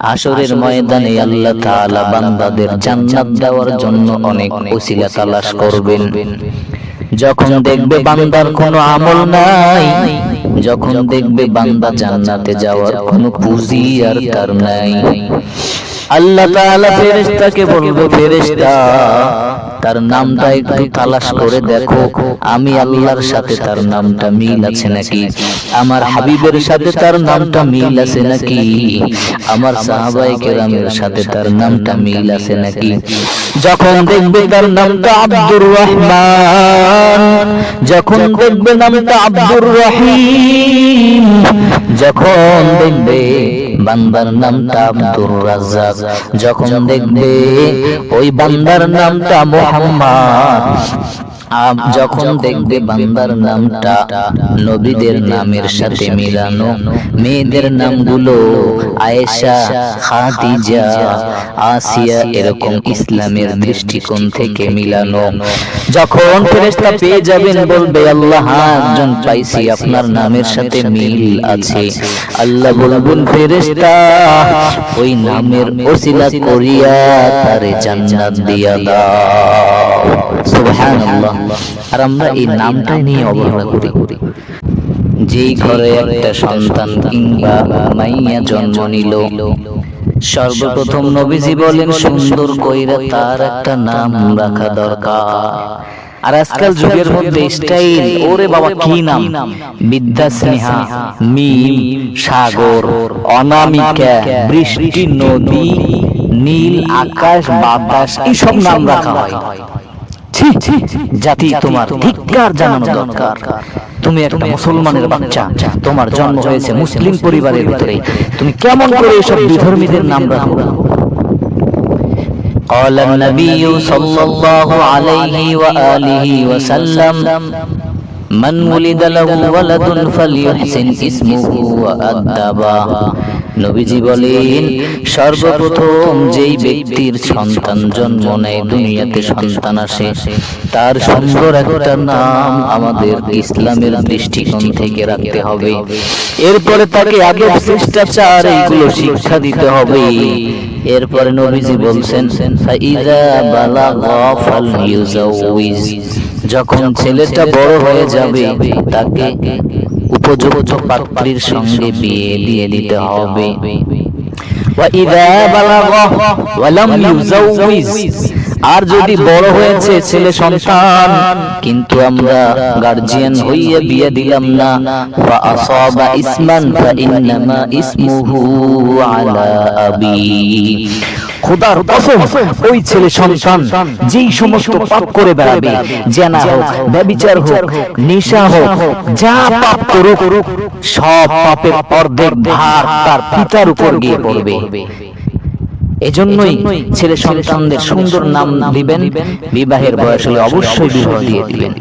আসরের ময়দানে আল্লাহ তাআলা বান্দাদের জান্নাত দেওয়ার জন্য অনেক ওসিলা তালাশ করবেন। যখন দেখবে বান্দার কোনো আমল নাই, যখন দেখবে বান্দা জান্নাতে যাওয়ার কোনো পুঁজি আর তার নাই। আল্লাহ তাআলা ফেরেশতাকে বলবে, ফেরেশতা তার নামটা একটু তালাশ করে দেখো আমি আল্লাহর সাথে তার নামটা মিল আছে নাকি? আমার হাবিবের সাথে তার নামটা মিল আছে নাকি? আমার সাহাবাই কেরামের সাথে তার নামটা মিল আছে নাকি? যখন দেখবে তার নামটা আব্দুর রহমান যখন দেখবে নামটা আব্দুর রহিম যখন দেখবে বান্দার নামটা আব্দুর রাজ্জাক যখন দেখবে ওই বান্দার নামটা মোহাম্মদ যখন দেখবে বান্দার নামটা, নবীদের নামের সাথে মিলানো, মেয়েদের নামগুলো আয়েশা, খাদিজা, আসিয়া এরকম ইসলামের দৃষ্টিকোণ থেকে মিলানো। যখন ফেরেশতা পেয়ে যাবেন বলবে, আল্লাহ একজন পাইছি, আপনার নামের সাথে মিল আছে। আল্লাহ বলবেন, ফেরেশতা, ওই নামের ওসিলা করিয়া তারে জান্নাত দিয়া দাও। আর আমরা এই নামটাই নিয়ে অবহেলা করি। যেই ঘরে একটা সন্তান কিংবা মাইয়া জন্ম নিল, সর্বপ্রথম নবীজি বলেন, সুন্দর কইরা তার একটা নাম রাখা দরকার। আর আজকাল যুগের মধ্যে স্টাইল, ওরে বাবা, কি নাম? বিদ্যা স্নেহা মিম, সাগর, অনামিকা, বৃষ্টি, নদী, নীল, আকাশ, বাতাস এইসব নাম রাখা হয়। জাতি তোমার ধিক্কার জানানো দরকার তুমি একটা মুসলমানের বাচ্চা তোমার জন্ম হয়েছে মুসলিম পরিবারের ভিতরে তুমি কেমন করে এসব বিধর্মীদের নাম রাখো قال النبي صلى الله عليه وآله وسلم من ولد له ولد فليحسن اسمه وأدبا নবীজি বলেন সর্বপ্রথম যেই ব্যক্তির সন্তান জন্ম নেয় দুনিয়াতে সন্তান আসে তার সুন্দর একটা নাম আমাদের ইসলামের দৃষ্টিকোণ থেকে রাখতে হবে এরপরে তাকে আগে শিষ্টাচার এইগুলো শিক্ষা দিতে হবে এরপরে নবীজি বলছেন ফাইদা বালাগা ফালইউজাউইজ যখন ছেলেটা বড় হয়ে যাবে তাকে উপযুক্ত পাত্রীর সঙ্গে বিয়ে দিয়ে দিতে হবে। আর যদি বড় হয়েছে ছেলে সন্তান কিন্তু আমরা গার্জিয়ান হইয়ে বিয়ে দিলাম না। আসাবা ইসমান ইসমুহু আলা আবি। খোদার কসম ওই ছেলে সন্তান যেই সমস্ত পাপ করে বেড়াবে। জেনা হোক ব্যবিচার হোক নেশা হোক যা পাপ করুক সব পাপের অর্ধেক ভার তার পিতার উপর গিয়ে পড়বে। এজন্যই ছেলে সন্তানদের সুন্দর নাম দিবেন। বিবাহের বয়স হলে অবশ্যই বিবাহ দিয়ে দিবেন।